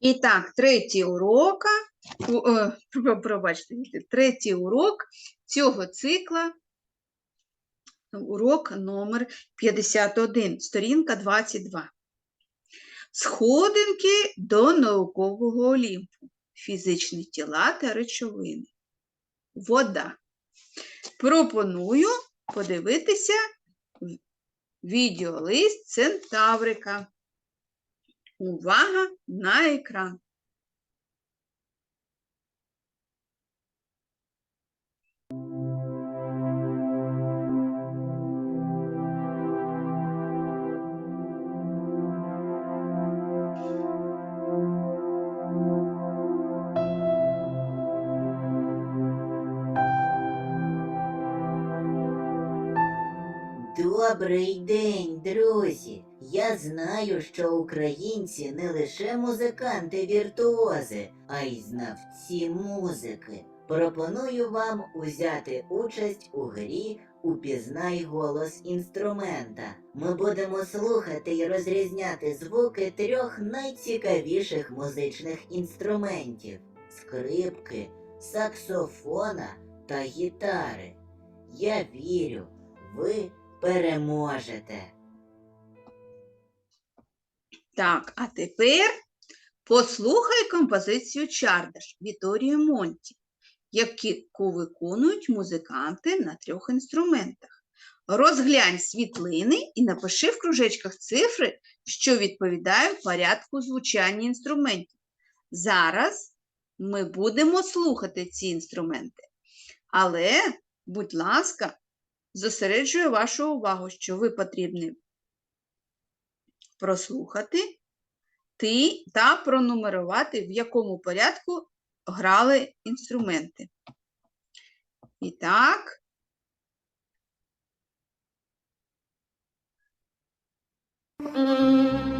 І так, третій урока, у- е, пробачте, третій урок цього цикла, урок номер 51, сторінка 22. Сходинки до наукового олімпу. Фізичні тіла та речовини. Вода. Пропоную подивитися відеолист Центаврика. Увага на екран. Добрий день, друзі! Я знаю, що українці не лише музиканти-віртуози, а й знавці музики. Пропоную вам узяти участь у грі Упізнай голос інструмента. Ми будемо слухати і розрізняти звуки трьох найцікавіших музичних інструментів скрипки, саксофона та гітари. Я вірю, ви переможете. Так, а тепер послухай композицію Чардаш Віторії Монті, яку виконують музиканти на трьох інструментах. Розглянь світлини і напиши в кружечках цифри, що відповідають порядку звучання інструментів. Зараз ми будемо слухати ці інструменти. Але, будь ласка, зосереджую вашу увагу, що ви потрібні прослухати ти та пронумерувати, в якому порядку грали інструменти. І так. Так,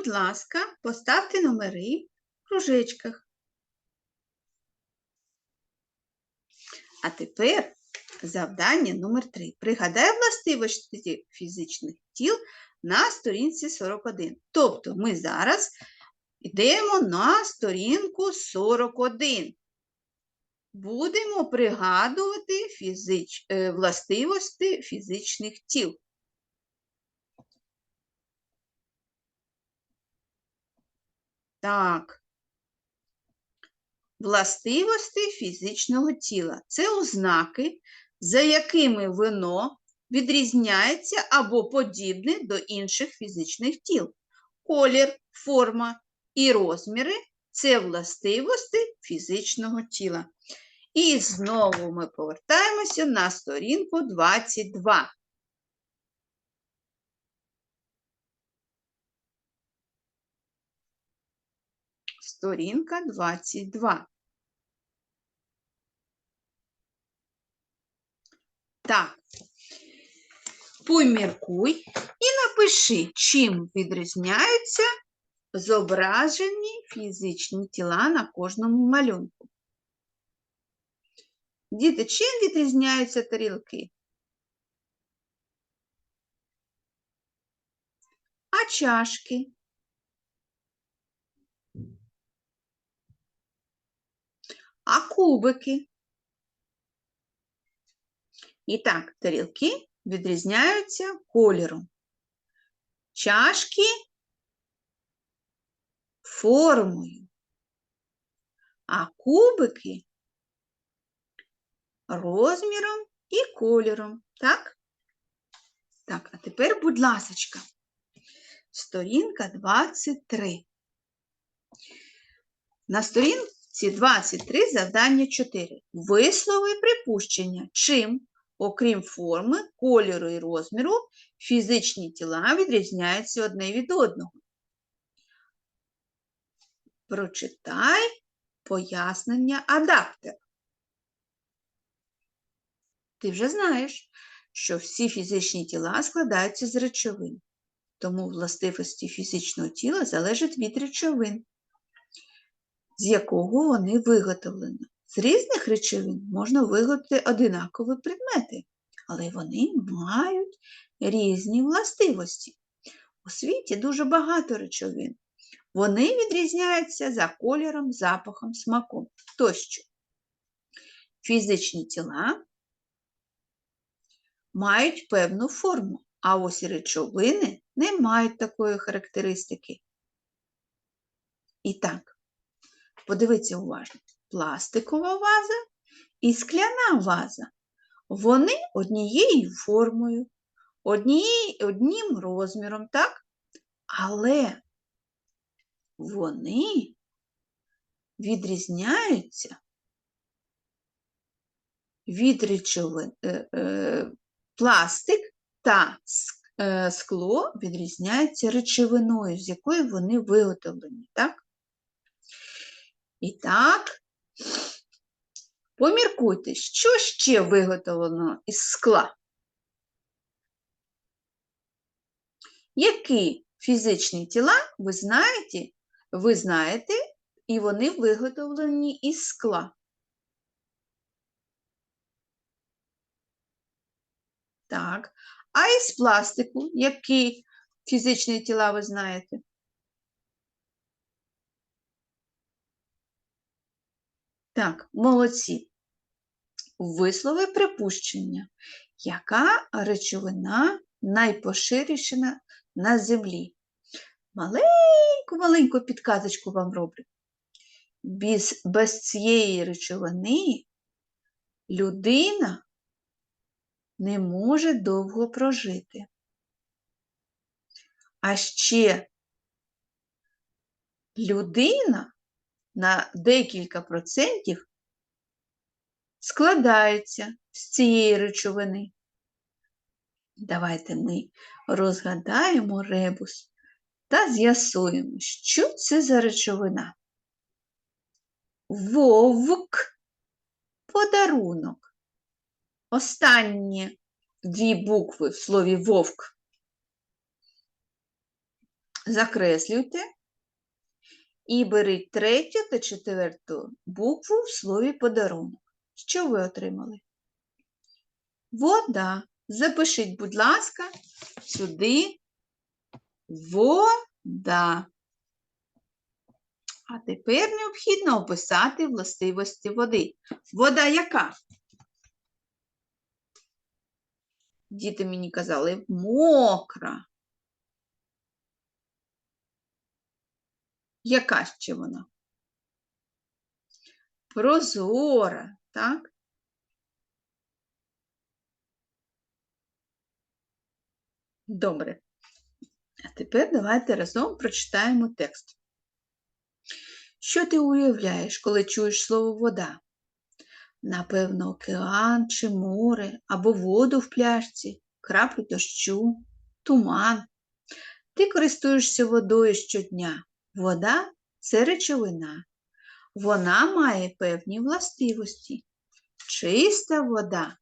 будь ласка, поставте номери в кружечках. А тепер завдання номер 3. Пригадай властивості фізичних тіл на сторінці 41. Тобто ми зараз йдемо на сторінку 41. Будемо пригадувати фізич... е, властивості фізичних тіл. Так. Властивості фізичного тіла це ознаки, за якими воно відрізняється або подібне до інших фізичних тіл. Колір, форма і розміри це властивості фізичного тіла. І знову ми повертаємося на сторінку 22. Сторінка 22. Так. Поміркуй і напиши, чим відрізняються зображені фізичні тіла на кожному малюнку. Діти, чим відрізняються тарілки? А чашки? А кубики? І так, тарілки відрізняються кольором. Чашки формою, а кубики розміром і кольором. Так? Так, а тепер, будь ласочка, сторінка 23. На сторінці 23 завдання 4. Вислови припущення, чим, окрім форми, кольору і розміру, фізичні тіла відрізняються одне від одного. Прочитай пояснення адаптера. Ти вже знаєш, що всі фізичні тіла складаються з речовин, тому властивості фізичного тіла залежать від речовин, з якого вони виготовлені. З різних речовин можна виготовити одинакові предмети, але вони мають різні властивості. У світі дуже багато речовин. Вони відрізняються за кольором, запахом, смаком тощо. Фізичні тіла мають певну форму, а ось речовини не мають такої характеристики. І так, подивіться уважно: пластикова ваза і скляна ваза. Вони однією формою, однією, одним розміром, так? Але вони відрізняються від речовин. Е, е, пластик та е, скло відрізняються речовиною, з якої вони виготовлені, так? І так, поміркуйте, що ще виготовлено із скла? Які фізичні тіла ви знаєте, ви знаєте, і вони виготовлені із скла? Так. А із пластику, які фізичні тіла ви знаєте? Так, молодці. Вислови припущення. Яка речовина найпоширішена на землі? Маленьку-маленьку підказочку вам роблю. Без, без цієї речовини людина не може довго прожити. А ще людина на декілька процентів складається з цієї речовини. Давайте ми розгадаємо ребус та з'ясуємо, що це за речовина. Вовк подарунок. Останні дві букви в слові вовк закреслюйте і беріть третю та четверту букву в слові подарунок. Що ви отримали? Вода. Запишіть, будь ласка, сюди вода. А тепер необхідно описати властивості води. Вода яка? Діти мені казали, мокра. Яка ще вона? Прозора, так? Добре. А тепер давайте разом прочитаємо текст. Що ти уявляєш, коли чуєш слово вода? Напевно, океан чи море, або воду в пляшці, краплю дощу, туман. Ти користуєшся водою щодня. Вода це речовина. Вона має певні властивості. Чиста вода,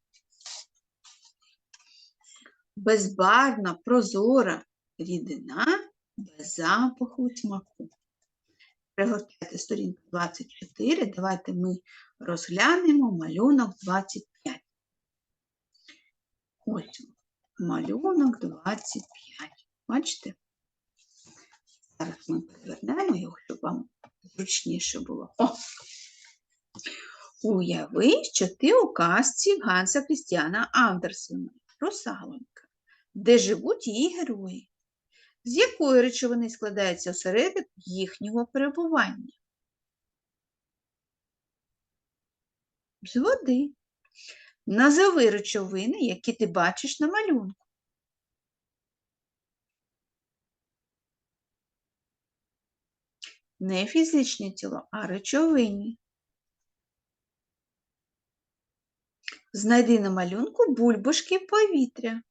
безбарвна, прозора рідина без запаху смаку. Пригортайте сторінку 24. Давайте ми розглянемо малюнок 25. Ось малюнок 25. Бачите? Зараз ми перевернемо його, щоб вам зручніше було. О! Уяви, що ти у казці Ганса Крістіана Андерсена Русалонька, де живуть її герої. З якої речовини складається осередок їхнього перебування? З води. Назови речовини, які ти бачиш на малюнку. Не фізичне тіло, а речовині. Знайди на малюнку бульбашки повітря.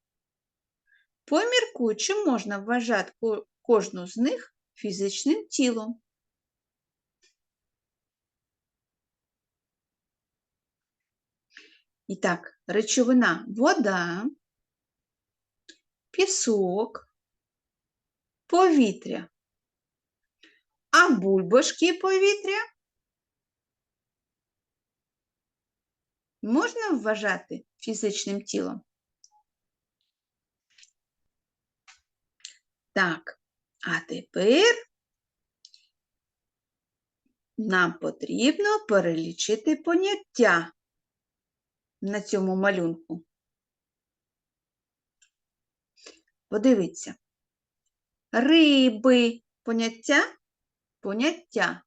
Поміркуй, чи можна вважати кожну з них фізичним тілом. І так, речовина вода, пісок, повітря. А бульбашки повітря можна вважати фізичним тілом? Так, а тепер нам потрібно перелічити поняття на цьому малюнку. Подивіться. Риби поняття? Поняття.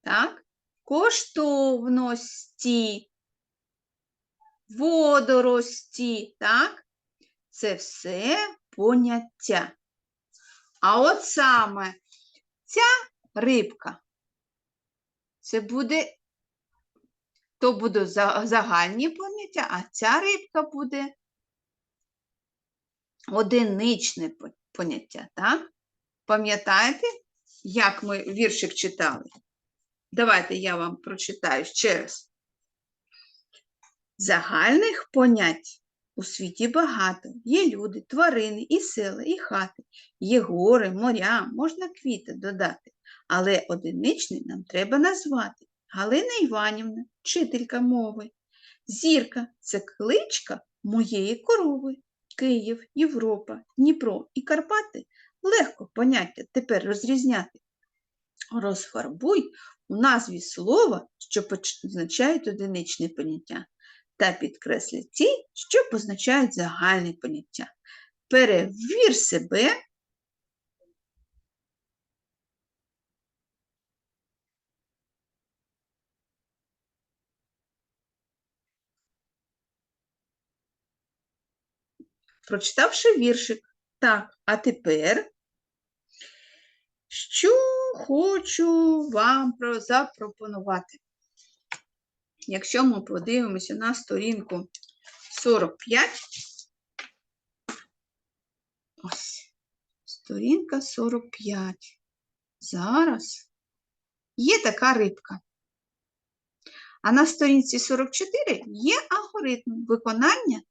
Так? Коштовності, водорості, так? Це все поняття. А от саме ця рибка, це буде, то буде загальні поняття, а ця рибка буде одиничне поняття, так? Пам'ятаєте, як ми віршик читали? Давайте я вам прочитаю ще раз. Загальних понять у світі багато. Є люди, тварини, і села, і хати, є гори, моря, можна квіти додати. Але одиничний нам треба назвати. Галина Іванівна, вчителька мови. Зірка це кличка моєї корови. Київ, Європа, Дніпро і Карпати легко поняття тепер розрізняти. Розфарбуй у назві слова, що поч- означають одиничне поняття, та підкреслі ті, що позначають загальне поняття. Перевір себе. Прочитавши віршик. Так, а тепер що хочу вам запропонувати. Якщо ми подивимося на сторінку 45, ось, сторінка 45. Зараз є така рибка. А на сторінці 44 є алгоритм виконання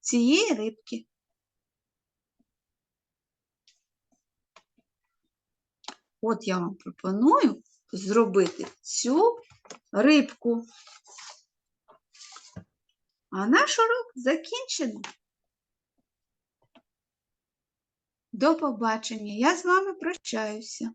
цієї рибки. От я вам пропоную зробити цю рибку. А наш урок закінчено. До побачення. Я з вами прощаюся.